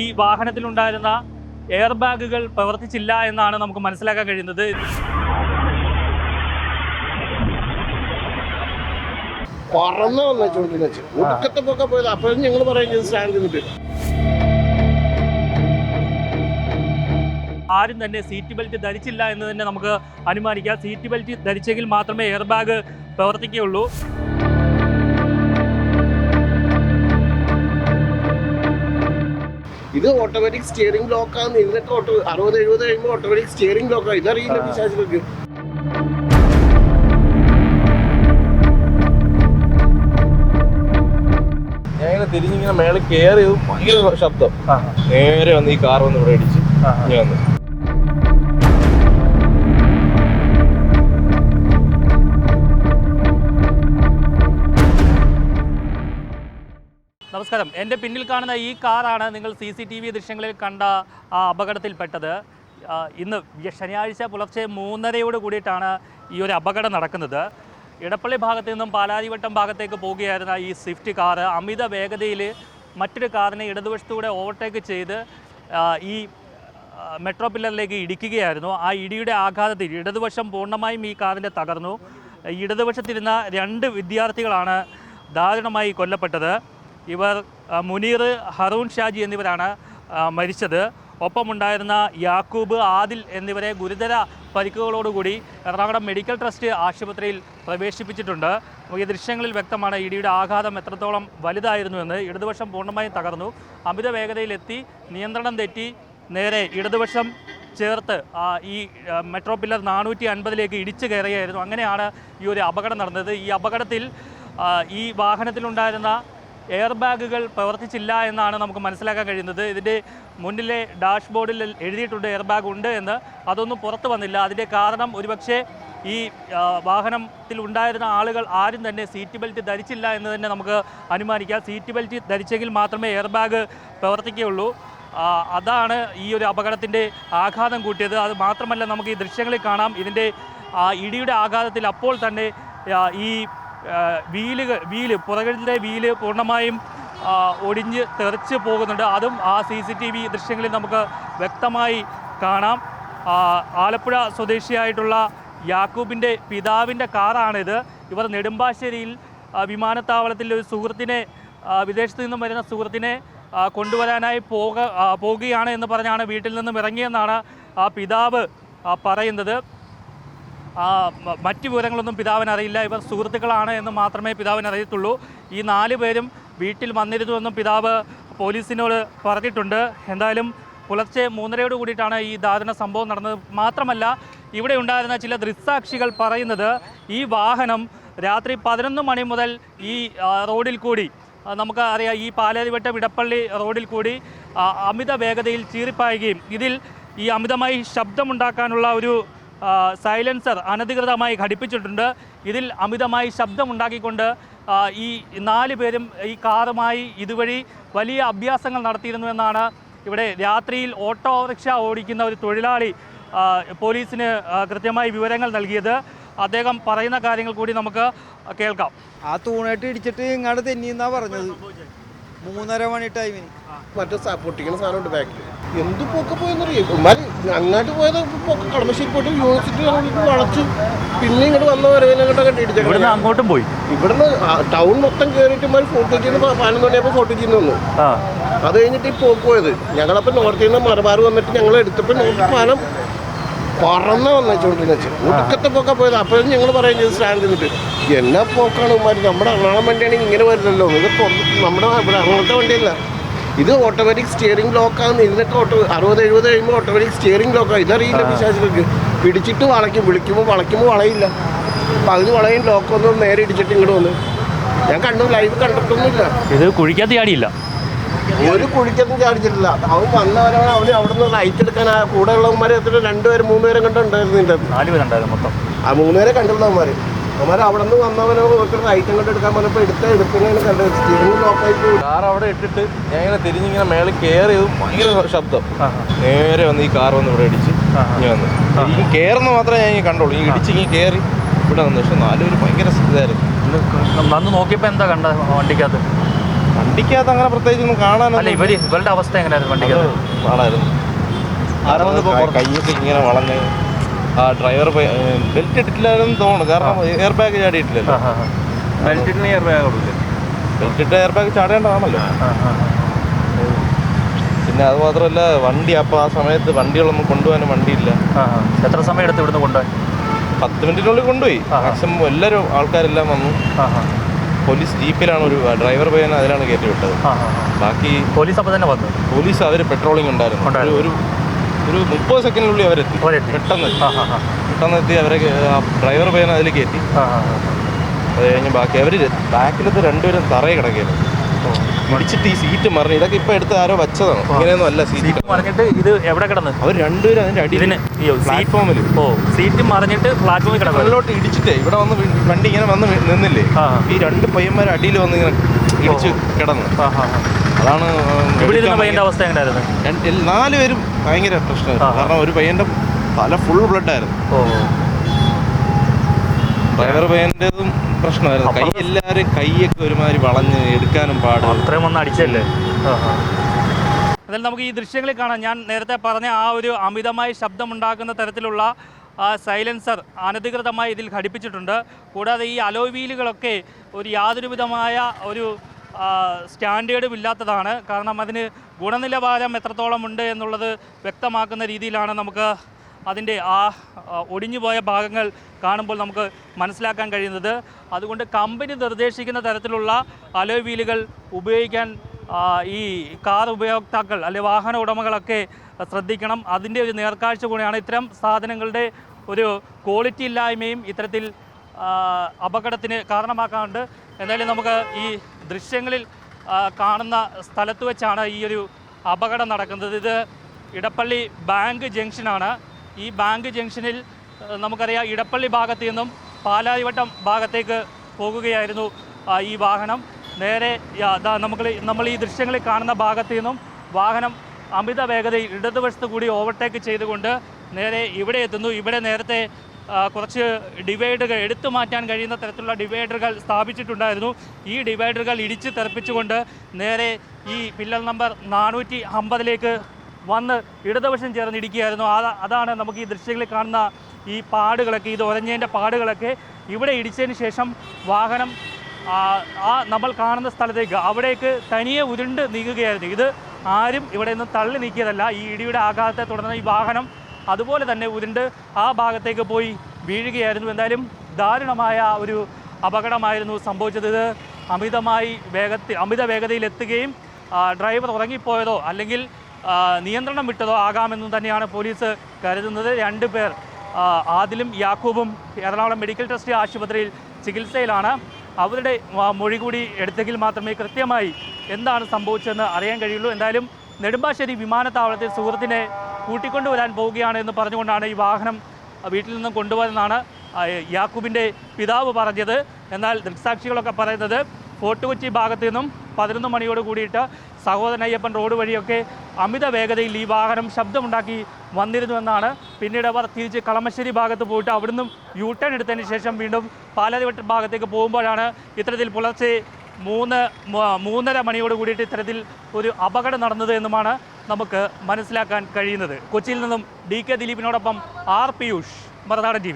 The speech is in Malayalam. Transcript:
ഈ വാഹനത്തിലുണ്ടായിരുന്ന എയർ ബാഗുകൾ പ്രവർത്തിച്ചില്ല എന്നാണ് നമുക്ക് മനസ്സിലാക്കാൻ കഴിയുന്നത്. പറന്ന് വന്ന ചൂണ്ടിന് വെച്ച്. ഒടുക്കത്തെ പൊക്കെ പോയത്. അപ്പോഴും ഞങ്ങൾ പറയുന്നത് ആരും തന്നെ സീറ്റ് ബെൽറ്റ് ധരിച്ചില്ല എന്ന് തന്നെ നമുക്ക് അനുമാനിക്കാം. സീറ്റ് ബെൽറ്റ് ധരിച്ചെങ്കിൽ മാത്രമേ എയർ ബാഗ് പ്രവർത്തിക്കുകയുള്ളൂ. ഇത് ഓട്ടോമാറ്റിക് സ്റ്റിയറിംഗ് ലോക്കാന്ന് ഇരുന്നിട്ട് ഓട്ടോ അറുപത് എഴുപത് കഴിയുമ്പോൾ ഓട്ടോമാറ്റിക് സ്റ്റിയറിംഗ് ലോക്കാണ് ഇതറിയില്ല പിശാചിലേക്ക് തിരിഞ്ഞിങ്ങനെ മേളിൽ കയറിയത് ഭയങ്കര ശബ്ദം. നേരെ വന്ന് ഈ കാർ വന്ന് ഇവിടെ ഇടിച്ച് ഞാൻ വന്നു. നമസ്കാരം. എന്റെ പിന്നിൽ കാണുന്ന ഈ കാറാണ് നിങ്ങൾ സി സി ടി വി ദൃശ്യങ്ങളിൽ കണ്ട ആ അപകടത്തിൽപ്പെട്ടത്. ഇന്ന് ശനിയാഴ്ച പുലർച്ചെ മൂന്നരയോട് കൂടിയിട്ടാണ് ഈ ഒരു അപകടം നടക്കുന്നത്. ഇടപ്പള്ളി ഭാഗത്തു നിന്നും പാലാരിവട്ടം ഭാഗത്തേക്ക് പോവുകയായിരുന്ന ഈ സ്വിഫ്റ്റ് കാറ് അമിത വേഗതയിൽ മറ്റൊരു കാറിനെ ഇടതുവശത്തൂടെ ഓവർടേക്ക് ചെയ്ത് ഈ മെട്രോ പില്ലറിലേക്ക് ഇടിക്കുകയായിരുന്നു. ആ ഇടിയുടെ ആഘാതത്തിൽ ഇടതുവശം പൂർണമായും ഈ കാറിന്റെ തകർന്നു. ഇടതുവശത്തിരുന്ന രണ്ട് വിദ്യാർത്ഥികളാണ് ദാരുണമായി കൊല്ലപ്പെട്ടത്. ഇവർ മുനീർ ഹറൂൺ ഷാജി എന്നിവരാണ് മരിച്ചത്. ഒപ്പമുണ്ടായിരുന്ന യാക്കൂബ് ആദിൽ എന്നിവരെ ഗുരുതര പരിക്കുകളോടുകൂടി എറണാകുളം മെഡിക്കൽ ട്രസ്റ്റ് ആശുപത്രിയിൽ പ്രവേശിപ്പിച്ചിട്ടുണ്ട്. ഈ ദൃശ്യങ്ങളിൽ വ്യക്തമാണ് ഇടിയുടെ ആഘാതം എത്രത്തോളം വലുതായിരുന്നുവെന്ന് ഇടതുവശം പൂർണമായും തകർന്നു. അമിത വേഗതയിലെത്തി നിയന്ത്രണം തെറ്റി നേരെ ഇടതുവശം ചേർത്ത് ഈ മെട്രോ പില്ലർ നാനൂറ്റി അൻപതിലേക്ക് ഇടിച്ചു കയറുകയായിരുന്നു. അങ്ങനെയാണ് ഈ ഒരു അപകടം നടന്നത്. ഈ അപകടത്തിൽ ഈ വാഹനത്തിലുണ്ടായിരുന്ന എയർ ബാഗുകൾ പ്രവർത്തിച്ചില്ല എന്നാണ് നമുക്ക് മനസ്സിലാക്കാൻ കഴിയുന്നത്. ഇതിന്റെ മുന്നിലെ ഡാഷ്ബോർഡിൽ എഴുതിയിട്ടുണ്ട് എയർ ബാഗ് ഉണ്ട് എന്ന്. അതൊന്നും പുറത്തു വന്നില്ല. അതിന്റെ കാരണം ഒരുപക്ഷെ ഈ വാഹനത്തിൽ ഉണ്ടായിരുന്ന ആളുകൾ ആരും തന്നെ സീറ്റ് ബെൽറ്റ് ധരിച്ചില്ല എന്ന് തന്നെ നമുക്ക് അനുമാനിക്കാം. സീറ്റ് ബെൽറ്റ് ധരിച്ചെങ്കിൽ മാത്രമേ എയർ ബാഗ് പ്രവർത്തിക്കുകയുള്ളൂ അതാണ് ഈ ഒരു അപകടത്തിന്റെ ആഘാതം കൂട്ടിയത്. അത് മാത്രമല്ല നമുക്ക് ഈ ദൃശ്യങ്ങളിൽ കാണാം. ഇതിന്റെ ഇടിയുടെ ആഘാതത്തിൽ അപ്പോൾ തന്നെ ഈ വീലുകൾ വീൽ പുറകിലെ വീൽ പൂർണമായും ഒടിഞ്ഞ് തെറിച്ച് പോകുന്നുണ്ട്. അതും ആ സി സി ടി വി ദൃശ്യങ്ങളിൽ നമുക്ക് വ്യക്തമായി കാണാം. ആലപ്പുഴ സ്വദേശിയായിട്ടുള്ള യാക്കൂബിന്റെ പിതാവിന്റെ കാറാണിത്. ഇവർ നെടുമ്പാശ്ശേരിയിൽ വിമാനത്താവളത്തിൽ ഒരു സുഹൃത്തിനെ വിദേശത്ത് നിന്നും വരുന്ന സുഹൃത്തിനെ കൊണ്ടുവരാനായി പോക പോകുകയാണ് എന്ന് പറഞ്ഞാണ് വീട്ടിൽ നിന്നും ഇറങ്ങിയെന്നാണ് ആ പിതാവ് പറയുന്നത്. മറ്റ് വിവരങ്ങളൊന്നും പിതാവിന് അറിയില്ല. ഇവർ സുഹൃത്തുക്കളാണ് എന്ന് മാത്രമേ പിതാവിന് അറിയത്തുള്ളൂ. ഈ നാല് പേരും വീട്ടിൽ വന്നിരുന്നുവെന്നും പിതാവ് പോലീസിനോട് പറഞ്ഞിട്ടുണ്ട്. എന്തായാലും പുലർച്ചെ മൂന്നരയോട് കൂടിയിട്ടാണ് ഈ ദാരുണ സംഭവം നടന്നത്. മാത്രമല്ല ഇവിടെ ഉണ്ടായിരുന്ന ചില ദൃക്സാക്ഷികൾ പറയുന്നത് ഈ വാഹനം രാത്രി പതിനൊന്ന് മണി മുതൽ ഈ റോഡിൽ കൂടി നമുക്ക് അറിയാം ഈ പാലാരിവട്ടം ഇടപ്പള്ളി റോഡിൽ കൂടി അമിത വേഗതയിൽ ചീറിപ്പായുകയും ഇതിൽ ഈ അമിതമായി ശബ്ദമുണ്ടാക്കാനുള്ള ഒരു സൈലൻസർ അനധികൃതമായി ഘടിപ്പിച്ചിട്ടുണ്ട്. ഇതിൽ അമിതമായി ശബ്ദമുണ്ടാക്കിക്കൊണ്ട് ഉണ്ടാക്കിക്കൊണ്ട് ഈ നാല് പേരും ഈ കാറുമായി ഇതുവഴി വലിയ അഭ്യാസങ്ങൾ നടത്തിയിരുന്നുവെന്നാണ് ഇവിടെ രാത്രിയിൽ ഓട്ടോറിക്ഷ ഓടിക്കുന്ന ഒരു തൊഴിലാളി പോലീസിന് കൃത്യമായി വിവരങ്ങൾ നൽകിയത്. അദ്ദേഹം പറയുന്ന കാര്യങ്ങൾ കൂടി നമുക്ക് കേൾക്കാം. ആ തൂണായിട്ട് ഇടിച്ചിട്ട് ഇങ്ങോട്ട് തെന്നിന്നാ പറഞ്ഞത്. മൂന്നര മണി ടൈമിന് മറ്റേ പൊട്ടിക്കുന്ന സാധനം ഉണ്ട് ബാക്കിൽ എന്ത് പോക്കെ പോയെന്നറിയാം? അങ്ങോട്ട് പോയത് കടമശ്ശേരി പോയിട്ട് യൂണിവേഴ്സിറ്റി അങ്ങോട്ട് വളച്ചു. പിന്നെ ഇങ്ങോട്ട് വന്ന വരെ അങ്ങോട്ട് ഇവിടുന്ന് അങ്ങോട്ടും പോയി? ഇവിടുന്ന് ടൗൺ മൊത്തം കയറിയിട്ട് മതി ഫോട്ടോ ചെയ്യുന്ന പതിനൊന്ന് മണിയപ്പോൾ ഫോട്ടോ ചെയ്യുന്ന വന്നു. അത് കഴിഞ്ഞിട്ട് ഈ പോയത്. ഞങ്ങളപ്പോൾ നോർത്തിൽ നിന്ന് മലബാർ വന്നിട്ട് ഞങ്ങൾ എടുത്തപ്പോൾ പാലം പറന്ന് വന്ന ചൂണ്ടിന് വെച്ച്. ഒടുക്കത്തെ പൊക്കെ പോയത്. അപ്പോഴും ഞങ്ങൾ പറയുന്നത് സ്റ്റാൻഡ് നിന്നിട്ട് എന്നാ പോക്കാണ് ഉമ്മാര് നമ്മുടെ എറണാകുളം വണ്ടിയാണെങ്കിൽ ഇങ്ങനെ വരില്ലല്ലോ ഇത് നമ്മുടെ ഇവിടെ അങ്ങനത്തെ വണ്ടിയല്ല. ഇത് ഓട്ടോമാറ്റിക് സ്റ്റിയറിംഗ് ലോക്കാന്ന് ഇരുന്നിട്ട് ഓട്ടോ അറുപത് എഴുപത് കഴിയുമ്പോൾ ഓട്ടോമാറ്റിക് സ്റ്റിയറിംഗ് ലോക്കാണ് ഇതറിയില്ല വിശ്വാസികൾക്ക് പിടിച്ചിട്ട് വളയ്ക്കും. വിളിക്കുമ്പോൾ വളയ്ക്കുമ്പോൾ വളയില്ല. പകുതി വളയും ലോക്കൊന്നും നേരെ ഇടിച്ചിട്ട് ഇങ്ങോട്ട് വന്ന്. ഞാൻ കണ്ടു ലൈവ് കണ്ടിട്ടൊന്നുമില്ല. ഇത് കുഴിക്കാത്ത ചാടിയില്ല. ഒരു കുഴിക്കത്തും ചാടിച്ചിട്ടില്ല. അവൻ വന്നവരാണ് അവന് അവിടെ നിന്ന് ലൈറ്റ് എടുക്കാൻ ആ കൂടെ ഉള്ളവന്മാരെ എത്ര രണ്ടുപേരും മൂന്നുപേരും കണ്ടുണ്ടായിരുന്നു നാലുപേരുണ്ടായിരുന്നു മൊത്തം. ആ മൂന്നുപേരെ കണ്ടുള്ള അവന്മാര് അവന്മാർ അവിടെ നിന്ന് വന്നവനോ ഒരു ലൈറ്റ് അങ്ങോട്ട് എടുക്കാൻ പറഞ്ഞപ്പോൾ എടുത്ത എടുക്കുന്നതിന് കണ്ടത് സ്റ്റിയറിംഗ് ലോക്കായി പോയി. കാർ അവിടെ ഇട്ടിട്ട് ഞാൻ ഇങ്ങനെ തിരിഞ്ഞിങ്ങനെ മേളിൽ കയറി ഭയങ്കര ശബ്ദം. നേരെ വന്ന് ഈ കാർ വന്ന് ഇവിടെ ഇടിച്ച് ഞാൻ വന്നു. ഈ കയറുന്ന മാത്രമേ ഞാൻ ഇങ്ങനെ കണ്ടുള്ളൂ. ഈ ഇടിച്ച് ഇങ്ങനെ കയറി ഇവിടെ വന്നു. പക്ഷെ നാലുപേര് ഭയങ്കര ഇതായിരുന്നു. വന്ന് നോക്കിയപ്പോൾ എന്താ കണ്ട വണ്ടിക്കകത്ത്? വണ്ടിക്കകത്ത് അങ്ങനെ പ്രത്യേകിച്ച് ഒന്നും കാണാനല്ല ഇവർ ഇവരുടെ അവസ്ഥ എങ്ങനെയായിരുന്നു വണ്ടിക്കകത്ത്? പാടായിരുന്നു കൈയൊക്കെ ഇങ്ങനെ വളഞ്ഞ് ആ ഡ്രൈവർ ബെൽറ്റ് ഇട്ടിട്ടില്ലായിരുന്നു തോന്നുന്നു. കാരണം എയർ ബാഗ് ചാടിയിട്ടില്ലല്ലോ. ബെൽറ്റ് ഇട്ടിന് എയർ ബാഗ് ബെൽറ്റ് ഇട്ട എയർ ബാഗ് ചാടേണ്ടതാണല്ലോ. പിന്നെ അത് മാത്രമല്ല വണ്ടി അപ്പോൾ ആ സമയത്ത് വണ്ടികളൊന്നും കൊണ്ടുപോകാനും വണ്ടിയില്ല. എത്ര സമയം എടുത്ത് ഇവിടുന്ന് കൊണ്ടുപോയി പത്ത് മിനിറ്റിനുള്ളിൽ കൊണ്ടുപോയി. മാക്സിമം എല്ലാവരും ആൾക്കാരെല്ലാം വന്നു. പോലീസ് ജീപ്പിലാണ് ഒരു ഡ്രൈവർ പയ്യൻ അതിലാണ് കയറ്റി വിട്ടത്. ബാക്കി പോലീസ് അപ്പോൾ തന്നെ വന്നു? പോലീസ് അവർ പെട്രോളിംഗ് ഉണ്ടായിരുന്നു. ഒരു ഒരു മുപ്പത് സെക്കൻഡിനുള്ളിൽ അവരെത്തി. പെട്ടെന്ന്. പെട്ടെന്ന് എത്തി അവരെ ഡ്രൈവർ പയ്യൻ അതിൽ കയറ്റി. അത് കഴിഞ്ഞ് ബാക്കി അവർ ബാക്കിലത്തെ രണ്ടുപേരും തറയെ കിടക്കുകയായിരുന്നു ഇടിച്ചിട്ട് ഈ സീറ്റ് മറിഞ്ഞു. ഇതൊക്കെ ഇപ്പൊ എടുത്ത് ആരോ വെച്ചതാണ്. ഇങ്ങനെയൊന്നും അല്ല സീറ്റ് മറിഞ്ഞിട്ട് ഇത് എവിടെ കിടന്ന്? അവർ രണ്ടുപേരും അതിന്റെ അടിയിൽ പ്ലാറ്റ്ഫോമിൽ ഓ സീറ്റ് മറിഞ്ഞിട്ട് പ്ലാറ്റ്ഫോമിൽ കിടന്നു മുകളിലോട്ട് ഇടിച്ചിട്ടേ ഇവിടെ വന്ന് വണ്ടി ഇങ്ങനെ വന്ന് നിന്നില്ലേ? ഈ രണ്ട് പയ്യന്മാർ അടിയിൽ വന്ന് ഇങ്ങനെ ഇടിച്ച് കിടന്നു. അതാണ് പയ്യന്റെ അവസ്ഥ എങ്ങനെയായിരുന്നു? നാല് പേരും ഭയങ്കര പ്രശ്നമായിരുന്നു. കാരണം ഒരു പയ്യന്റെ തല ഫുൾ ബ്ലഡ് ആയിരുന്നു. ഡ്രൈവർ പയ്യന്റേതും പ്രശ്നമായിരുന്നു. കൈ എല്ലാവരും കൈയൊക്കെ ഒരുമാതിരി വളഞ്ഞ് എടുക്കാനും പാടും അത്രയും ഒന്ന് അടിച്ചല്ലേ? എന്നാലും നമുക്ക് ഈ ദൃശ്യങ്ങളിൽ കാണാം. ഞാൻ നേരത്തെ പറഞ്ഞ ആ ഒരു അമിതമായി ശബ്ദമുണ്ടാക്കുന്ന തരത്തിലുള്ള ആ സൈലൻസർ അനധികൃതമായി ഇതിൽ ഘടിപ്പിച്ചിട്ടുണ്ട്. കൂടാതെ ഈ അലോയ് വീലുകളൊക്കെ ഒരു യാതൊരുവിധമായ ഒരു സ്റ്റാൻഡേർഡും ഇല്ലാത്തതാണ്. കാരണം അതിന് ഗുണനിലവാരം എത്രത്തോളം ഉണ്ട് എന്നുള്ളത് വ്യക്തമാക്കുന്ന രീതിയിലാണ് നമുക്ക് അതിന്റെ ആ ഒടിഞ്ഞു ഒടിഞ്ഞുപോയ ഭാഗങ്ങൾ കാണുമ്പോൾ നമുക്ക് മനസ്സിലാക്കാൻ കഴിയുന്നത്. അതുകൊണ്ട് കമ്പനി നിർദ്ദേശിക്കുന്ന തരത്തിലുള്ള അലോയ് വീലുകൾ ഉപയോഗിക്കാൻ ഈ കാർ ഉപയോക്താക്കൾ അല്ലെ വാഹന ഉടമകളൊക്കെ ശ്രദ്ധിക്കണം. അതിന്റെ ഒരു നേർക്കാഴ്ച കൂടിയാണ് ഇത്തരം സാധനങ്ങളുടെ ഒരു ക്വാളിറ്റി ഇല്ലായ്മയും ഇത്തരത്തിൽ അപകടത്തിന് കാരണമാക്കാറുണ്ട്. എന്തായാലും നമുക്ക് ഈ ദൃശ്യങ്ങളിൽ കാണുന്ന സ്ഥലത്ത് വെച്ചാണ് ഈ ഒരു അപകടം നടക്കുന്നത്. ഇത് ഇടപ്പള്ളി ബാങ്ക് ജംഗ്ഷനാണ്. ഈ ബാങ്ക് ജംഗ്ഷനിൽ നമുക്കറിയാം ഇടപ്പള്ളി ഭാഗത്തു നിന്നും പാലാരിവട്ടം ഭാഗത്തേക്ക് പോകുകയായിരുന്നു ഈ വാഹനം. നേരെ നമുക്ക് നമ്മൾ ഈ ദൃശ്യങ്ങളിൽ കാണുന്ന ഭാഗത്തു നിന്നും വാഹനം അമിത വേഗതയിൽ ഇടതുവശത്ത് കൂടി ഓവർടേക്ക് ചെയ്തുകൊണ്ട് നേരെ ഇവിടെ എത്തുന്നു. ഇവിടെ നേരത്തെ കുറച്ച് ഡിവൈഡറുകൾ എടുത്തു മാറ്റാൻ കഴിയുന്ന തരത്തിലുള്ള ഡിവൈഡറുകൾ സ്ഥാപിച്ചിട്ടുണ്ടായിരുന്നു. ഈ ഡിവൈഡറുകൾ ഇടിച്ച് തെറിപ്പിച്ചുകൊണ്ട് നേരെ ഈ പില്ലർ നമ്പർ നാനൂറ്റി അമ്പതിലേക്ക് വന്ന് ഇടതുവശം ചേർന്ന് ഇടിക്കുകയായിരുന്നു. അതാണ് നമുക്ക് ഈ ദൃശ്യങ്ങളിൽ കാണുന്ന ഈ പാടുകളൊക്കെ ഇത് ഒരഞ്ഞതിന്റെ പാടുകളൊക്കെ. ഇവിടെ ഇടിച്ചതിന് ശേഷം വാഹനം ആ, ആ നമ്മൾ കാണുന്ന സ്ഥലത്തേക്ക് അവിടേക്ക് തനിയെ ഉരുണ്ട് നീങ്ങുകയായിരുന്നു. ഇത് ആരും ഇവിടെ നിന്ന് തള്ളി നീക്കിയതല്ല. ഈ ഇടിയുടെ ആഘാതത്തെ തുടർന്ന് ഈ വാഹനം അതുപോലെ തന്നെ ഉരുണ്ട് ആ ഭാഗത്തേക്ക് പോയി വീഴുകയായിരുന്നു. എന്തായാലും ദാരുണമായ ഒരു അപകടമായിരുന്നു സംഭവിച്ചത്. ഇത് അമിതമായി വേഗത്തിൽ അമിത വേഗതയിൽ എത്തുകയും ആ, ഡ്രൈവർ ഉറങ്ങിപ്പോയതോ അല്ലെങ്കിൽ ആ, നിയന്ത്രണം വിട്ടതോ ആകാമെന്നും തന്നെയാണ് പോലീസ് കരുതുന്നത്. രണ്ട് പേർ ആദിലും യാക്കൂബും എറണാകുളം മെഡിക്കൽ ട്രസ്റ്റ് ആശുപത്രിയിൽ ചികിത്സയിലാണ്. അവരുടെ മൊഴി കൂടി എടുത്തെങ്കിൽ മാത്രമേ കൃത്യമായി എന്താണ് സംഭവിച്ചതെന്ന് അറിയാൻ കഴിയുള്ളൂ. എന്തായാലും നെടുമ്പാശ്ശേരി വിമാനത്താവളത്തിൽ സുഹൃത്തിനെ കൂട്ടിക്കൊണ്ടുവരാൻ പോവുകയാണ് എന്ന് പറഞ്ഞുകൊണ്ടാണ് ഈ വാഹനം വീട്ടിൽ നിന്നും കൊണ്ടുപോയതെന്നാണ് യാക്കൂബിന്റെ പിതാവ് പറഞ്ഞത്. എന്നാൽ ദൃക്സാക്ഷികളൊക്കെ പറയുന്നത് ഫോർട്ട് കൊച്ചി ഭാഗത്തു നിന്നും പതിനൊന്ന് മണിയോട് കൂടിയിട്ട് സഹോദരൻ അയ്യപ്പൻ റോഡ് വഴിയൊക്കെ അമിത വേഗതയിൽ ഈ വാഹനം ശബ്ദമുണ്ടാക്കി വന്നിരുന്നുവെന്നാണ്. പിന്നീട് അവർ തിരിച്ച് കളമശ്ശേരി ഭാഗത്ത് പോയിട്ട് അവിടുന്ന് യൂ ടേൺ എടുത്തതിന് ശേഷം വീണ്ടും പാലാരിവട്ടം ഭാഗത്തേക്ക് പോകുമ്പോഴാണ് ഇത്തരത്തിൽ പുലർച്ചെ മൂന്ന് മൂന്നര മണിയോട് കൂടിയിട്ട് ഇത്തരത്തിൽ ഒരു അപകടം നടന്നത് എന്നുമാണ് നമുക്ക് മനസ്സിലാക്കാൻ കഴിയുന്നത്. കൊച്ചിയിൽ നിന്നും ഡി കെ ദിലീപിനോടൊപ്പം ആർ പിയൂഷ് മറുനാടൻ ടി